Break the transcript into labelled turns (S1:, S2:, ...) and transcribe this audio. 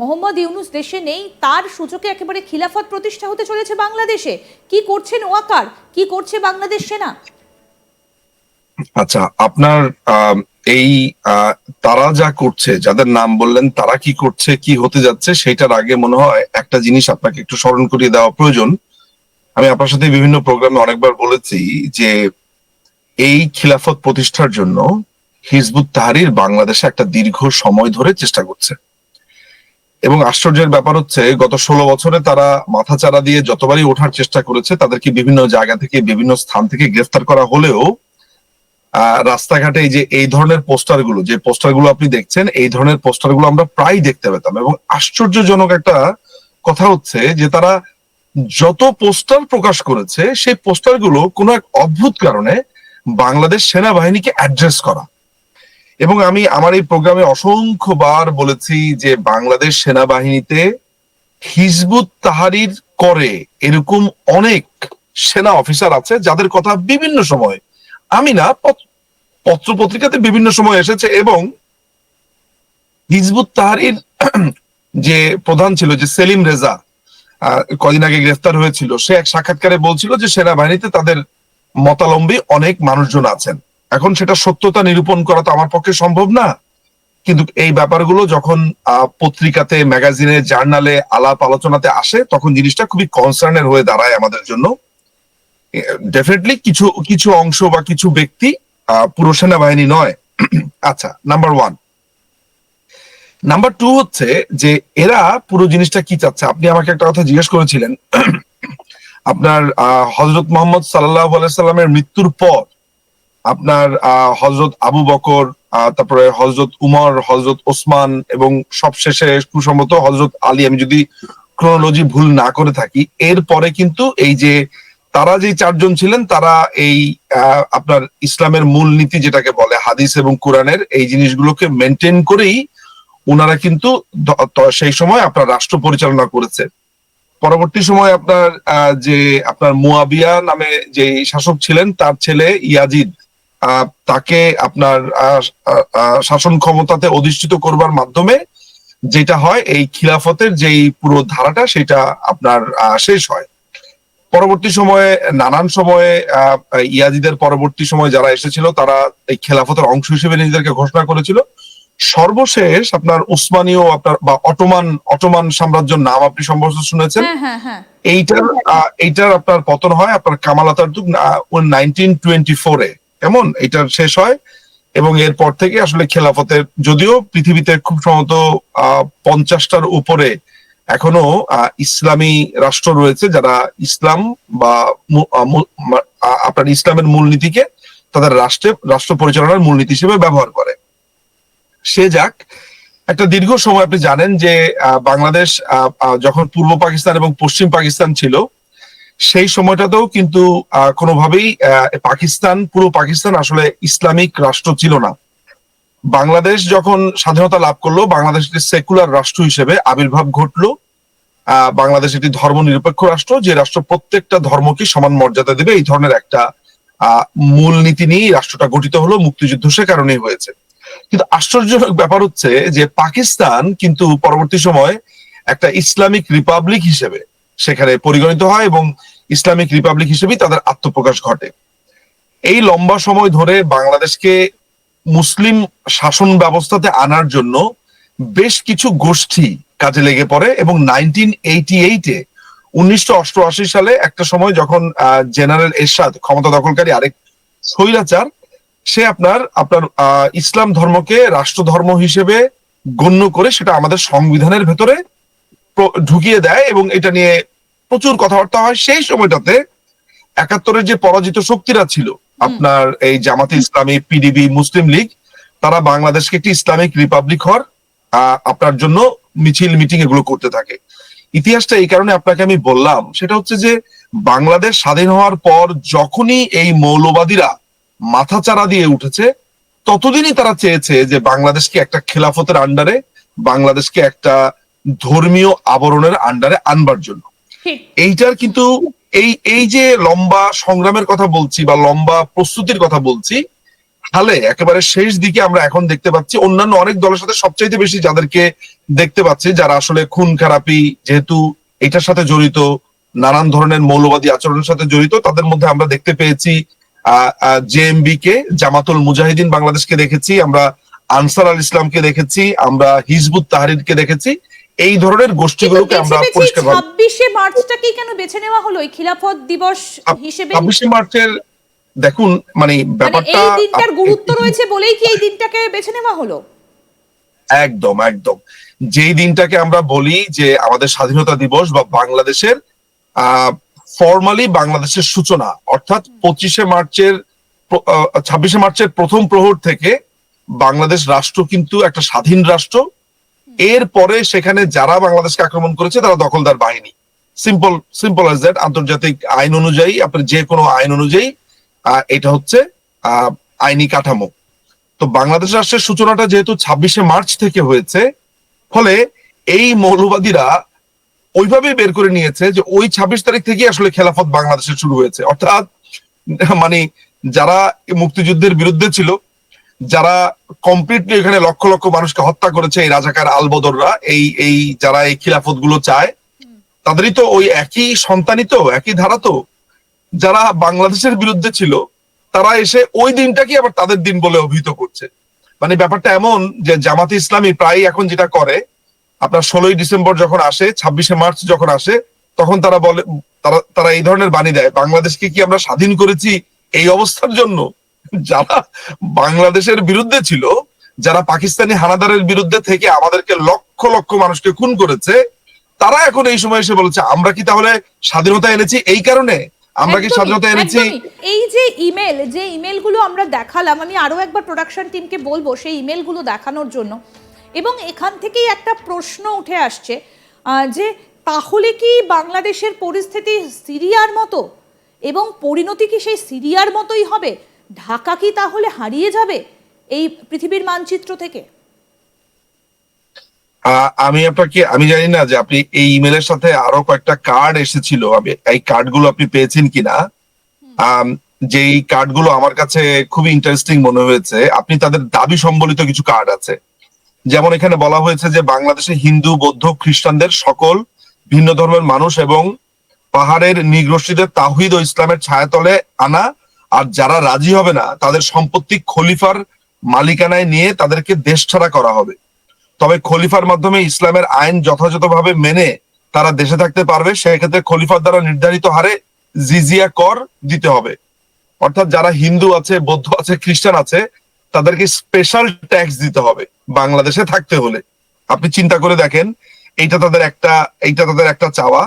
S1: মোহাম্মদ ইউনুস দেশে নেই, তার সূচকে একেবারে খিলাফত প্রতিষ্ঠা হতে চলেছে বাংলাদেশে। কি করছেন ওয়াকার? কি করছে বাংলাদেশ সেনা?
S2: আচ্ছা আপনার এই তারা যা করছে, যাদের নাম বললেন, তারা কি করছে, কি হতে যাচ্ছে সেটার আগে মনে হয় একটা জিনিস আপনাকে একটু স্মরণ করিয়ে দেওয়া প্রয়োজন। আমি আপনার সাথে বিভিন্ন প্রোগ্রামে অনেকবার বলেছি যে, এই খিলাফত প্রতিষ্ঠার জন্য হিজবুত তাহারির বাংলাদেশে একটা দীর্ঘ সময় ধরে চেষ্টা করছে। এবং আশ্চর্যের ব্যাপার হচ্ছে, গত ষোলো বছরে তারা মাথাচাড়া দিয়ে যতবারই ওঠার চেষ্টা করেছে, তাদেরকে বিভিন্ন জায়গা থেকে, বিভিন্ন স্থান থেকে গ্রেফতার করা হলেও রাস্তাঘাটে যে, এই ধরনের পোস্টারগুলো যে পোস্টারগুলো আপনি দেখছেন, এই ধরনের পোস্টারগুলো আমরা প্রায় দেখতে পেতাম এবং আশ্চর্যজনক একটা কথা হচ্ছে যে, তারা যত পোস্টার প্রকাশ করেছে, সেই পোস্টারগুলো কোনো এক অদ্ভুত কারণে বাংলাদেশ সেনাবাহিনীকে অ্যাড্রেস করা। এবং আমি আমার এই প্রোগ্রামে অসংখ্যবার বলেছি যে বাংলাদেশ সেনাবাহিনীতে হিজবুত তাহারির করে এরকম অনেক সেনা অফিসার আছে যাদের কথা বিভিন্ন সময় আমি না, পত- পত্র পত্রিকাতে বিভিন্ন সময় এসেছে এবং হিজবুত তাহারির যে প্রধান ছিল, যে সেলিম রেজা কদিন আগে গ্রেফতার হয়েছিল, সে এক সাক্ষাৎকারে বলছিল যে সেনাবাহিনীতে তাদের মতালম্বী অনেক মানুষজন আছেন। এখন সেটা সত্যতা নিরূপণ করা তো আমার পক্ষে সম্ভব না। কিন্তু এই ব্যাপারগুলো যখন পত্রিকাতে, ম্যাগাজিনে, জার্নালে, আলাপ আলোচনাতে আসে, তখন জিনিসটা খুবই কনসার্নের হয়ে দাঁড়ায় আমাদের জন্য। ডেফিনেটলি কিছু কিছু অংশ বা কিছু ব্যক্তি পুরো সেনাবাহিনী নয়। আচ্ছা নাম্বার ওয়ান নাম্বার টু হচ্ছে যে এরা পুরো জিনিসটা কি চাচ্ছে? আপনি আমাকে একটা কথা জিজ্ঞেস করেছিলেন। আপনার হজরত মোহাম্মদ সাল্লাহ সাল্লামের মৃত্যুর পর আপনার হজরত আবু বকর তারপরে হজরত উমর হজরত ওসমান এবং সবশেষে কুসম্মত হজরত আলী। আমি যদি ক্রোনোলজি ভুল না করে থাকি এরপরে কিন্তু এই যে তারা যে চারজন ছিলেন, তারা এই আপনার ইসলামের মূল নীতি যেটাকে বলে হাদিস এবং কোরআনের, এই জিনিসগুলোকে মেনটেন করেই ওনারা কিন্তু সেই সময় আপনার রাষ্ট্র পরিচালনা করেছে। পরবর্তী সময় আপনার যে আপনার মুয়াবিয়া নামে যে শাসক ছিলেন, তার ছেলে ইয়াজিদ। তাকে আপনার শাসন ক্ষমতাতে অধিষ্ঠিত করবার মাধ্যমে যেটা হয় এই খিলাফতের যেই পুরো ধারাটা সেটা আপনার শেষ হয়। পরবর্তী সময়ে নানান সময়ে আহ, ইয়াজিদের পরবর্তী সময় যারা এসেছিল তারা এই খেলাফতের অংশ হিসেবে নিজেদেরকে ঘোষণা করেছিল। সর্বশেষ আপনার উসমানীয় আপনার বা অটোমান অটোমান সাম্রাজ্যের নাম আপনি সম্ভবত শুনেছেন।
S1: হ্যাঁ হ্যাঁ হ্যাঁ।
S2: এইটার এইটার আপনার পতন হয় আপনার কামাল আতাতুর্ক নাইনটিন টোয়েন্টি ফোরে কেমন এইটার শেষ হয়। এবং এরপর থেকে আসলে খেলাফতের যদিও পৃথিবীতে খুব সম্ভবত পঞ্চাশটার উপরে এখনও ইসলামী রাষ্ট্র রয়েছে যারা ইসলাম বা আপনার ইসলামের মূলনীতিকে তাদের রাষ্ট্রে, রাষ্ট্র পরিচালনার মূলনীতি হিসেবে ব্যবহার করে। সে যাক, একটা দীর্ঘ সময় আপনি জানেন যে বাংলাদেশ যখন পূর্ব পাকিস্তান এবং পশ্চিম পাকিস্তান ছিল সেই সময়টাতেও কিন্তু কোনোভাবেই পাকিস্তান, পুরো পাকিস্তান আসলে ইসলামিক রাষ্ট্র ছিল না। বাংলাদেশ যখন স্বাধীনতা লাভ করল, বাংলাদেশ একটি সেকুলার রাষ্ট্র হিসেবে আবির্ভাব ঘটলো। বাংলাদেশ একটি ধর্ম নিরপেক্ষ রাষ্ট্র, যে রাষ্ট্র প্রত্যেকটা ধর্মকে সমান মর্যাদা দেবে, এই ধরনের একটা মূল নীতি নিয়ে রাষ্ট্রটা গঠিত হলো, মুক্তিযুদ্ধ সে কারণেই হয়েছে। কিন্তু আশ্চর্যজনক ব্যাপার হচ্ছে যে পাকিস্তান কিন্তু পরবর্তী সময় একটা ইসলামিক রিপাবলিক হিসেবে সেখানে পরিগণিত হয় এবং ইসলামিক রিপাবলিক হিসেবেই তাদের আত্মপ্রকাশ ঘটে। এই লম্বা সময় ধরে বাংলাদেশকে মুসলিম শাসন ব্যবস্থাতে আনার জন্য বেশ কিছু গোষ্ঠী কাজে লেগে পড়ে এবং নাইনটিন এইটি এইটে উনিশশো অষ্টআশি সালে একটা সময় যখন জেনারেল এরশাদ, ক্ষমতা দখলকারী আরেক স্বৈরাচার, সে আপনার আপনার ইসলাম ধর্মকে রাষ্ট্র ধর্ম হিসেবে গণ্য করে সেটা আমাদের সংবিধানের ভেতরে ঢুকিয়ে দেয় এবং এটা নিয়ে প্রচুর কথাবার্তা হয় সেই সময়টাতে একাত্তরের যে পরাজিত শক্তিরা ছিল আপনার এই জামাতে ইসলামী পিডিবি মুসলিম লীগ তারা বাংলাদেশকে একটি ইসলামিক রিপাবলিক হওয়ার আপনার জন্য মিছিল মিটিং এগুলো করতে থাকে। ইতিহাসটা এই কারণে আপনাকে আমি বললাম সেটা হচ্ছে যে বাংলাদেশ স্বাধীন হওয়ার পর যখনই এই মৌলবাদীরা মাথাচাড়া দিয়ে উঠেছে ততদিনই তারা চেয়েছে যে বাংলাদেশকে একটা খেলাফতের আন্ডারে বাংলাদেশকে একটা ধর্মীয় আবরণের আন্ডারে আনবার জন্য। এইটার কিন্তু এই এই যে লম্বা সংগ্রামের কথা বলছি বা লম্বা প্রস্তুতির কথা বলছি হালে একেবারে শেষ দিকে আমরা এখন দেখতে পাচ্ছি অন্যান্য অনেক দলের সাথে সবচাইতে বেশি যাদেরকে দেখতে পাচ্ছি, যারা আসলে খুন খারাপি যেহেতু এটার সাথে জড়িত, নানান ধরনের মৌলবাদী আচরণের সাথে জড়িত, তাদের মধ্যে আমরা দেখতে পেয়েছি আহ জেএমবি কে জামাতুল মুজাহিদিন বাংলাদেশকে দেখেছি, আমরা আনসার আল ইসলামকে দেখেছি, আমরা হিজবুত তাহারিরকে দেখেছি এই ধরনের গোষ্ঠীগুলোকে আমরা পরিষ্কার
S1: ছাব্বিশে মার্চটাকেই কেন বেছে নেওয়া হলো এই খিলাফত দিবস হিসেবে।
S2: ছাব্বিশে মার্চের দেখুন মানে
S1: মানে
S2: ব্যাপারটা
S1: এই দিনটার গুরুত্ব রয়েছে বলেই কি এই দিনটাকে বেছে নেওয়া হলো?
S2: একদম একদম। যেই দিনটাকে আমরা বলি যে আমাদের স্বাধীনতা দিবস বা বাংলাদেশের ফর্মালি বাংলাদেশের সূচনা অর্থাৎ পঁচিশে মার্চের ছাব্বিশে মার্চের প্রথম প্রহর থেকে বাংলাদেশ রাষ্ট্র কিন্তু একটা স্বাধীন রাষ্ট্র। এরপরে সেখানে যারা বাংলাদেশকে আক্রমণ করেছে, তারা দখলদার বাহিনী। সিম্পল সিম্পল অ্যাজ দ্যাট আন্তর্জাতিক আইন অনুযায়ী, আপনার যে কোনো আইন অনুযায়ী এটা হচ্ছে আইনি কাঠামো। তো বাংলাদেশ রাষ্ট্রের সূচনাটা যেহেতু ছাব্বিশে মার্চ থেকে হয়েছে, ফলে এই মৌলবাদীরা ওইভাবে বের করে নিয়েছে যে ওই ছাব্বিশ তারিখ থেকে আসলে খেলাফত বাংলাদেশে শুরু হয়েছে। অর্থাৎ মানে যারা মুক্তিযুদ্ধের বিরুদ্ধে ছিল যারা কমপ্লিটলি এখানে লক্ষ লক্ষ মানুষকে হত্যা করেছে এই রাজাকার আলবদররা এই এই যারা এই খিলাফতগুলো চায় তাদেরই তো ওই একই সন্তানই তো একই ধারা তো। যারা বাংলাদেশের বিরুদ্ধে ছিল তারা এসে ওই দিনটাকে আবার তাদের দিন বলে অভিহিত করছে। মানে ব্যাপারটা এমন যে জামাতে ইসলামী প্রায় এখন যেটা করে আপনার ষোলোই ডিসেম্বর যখন আসে ছাব্বিশে মার্চ যখন আসে তখন তারা বলে তারা তারা এই ধরনের বাণী দেয় বাংলাদেশকে কি আমরা স্বাধীন করেছি এই অবস্থার জন্য? যারা বাংলাদেশের বিরুদ্ধে ছিল যারা পাকিস্তানি হানাদারের বিরুদ্ধে থেকে আমাদেরকে লক্ষ লক্ষ মানুষকে খুন করেছে তারা এখন এই সময় এসে বলেছে আমরা কি তাহলে স্বাধীনতা এনেছি? এই কারণে আমরা কি স্বাধীনতা এনেছি?
S1: এই যে ইমেল যে ইমেলগুলো আমরা দেখালাম আমি আরও একবার প্রোডাকশন টিমকে বলব সেই ইমেলগুলো দেখানোর জন্য। এবং এখান থেকেই একটা প্রশ্ন উঠে আসছে যে তাহলে কি বাংলাদেশের পরিস্থিতি সিরিয়ার মতো? এবং পরিণতি কি সেই সিরিয়ার মতোই হবে? ঢাকা কি তাহলে হারিয়ে যাবে এই পৃথিবীর মানচিত্র থেকে?
S2: আমি আপনাকে আমি জানি না যে আপনি এই ইমেলের সাথে আরও কয়েকটা কার্ড এসেছিল। আমি এই কার্ডগুলো আপনি পেয়েছেন কিনা? যে এই কার্ডগুলো আমার কাছে খুবই ইন্টারেস্টিং মনে হয়েছে আপনি তাদের দাবি সম্বলিত কিছু কার্ড আছে। যেমন এখানে বলা হয়েছে যে বাংলাদেশে হিন্দু বৌদ্ধ খ্রিস্টানদের সকল ভিন্ন ধর্মের মানুষ এবং পাহাড়ের নিগ্রসীদের তাহিদ ও ইসলামের ছায়াতলে আনা আর যারা রাজি হবে না, তাদের সম্পত্তি খলিফার মালিকানায় নিয়ে তাদেরকে দেশ ছাড়া করা হবে। তবে খলিফার মাধ্যমে ইসলামের আইন যথাযথভাবে মেনে তারা দেশে থাকতে পারবে, সেক্ষেত্রে খলিফার দ্বারা নির্ধারিত হারে জিজিয়া কর দিতে হবে। অর্থাৎ যারা হিন্দু আছে, বৌদ্ধ আছে, খ্রিস্টান আছে, তাদেরকে স্পেশাল ট্যাক্স দিতে হবে বাংলাদেশে থাকতে হলে। আপনি চিন্তা করে দেখেন, এইটা তাদের একটা, এইটা তাদের একটা চাওয়া।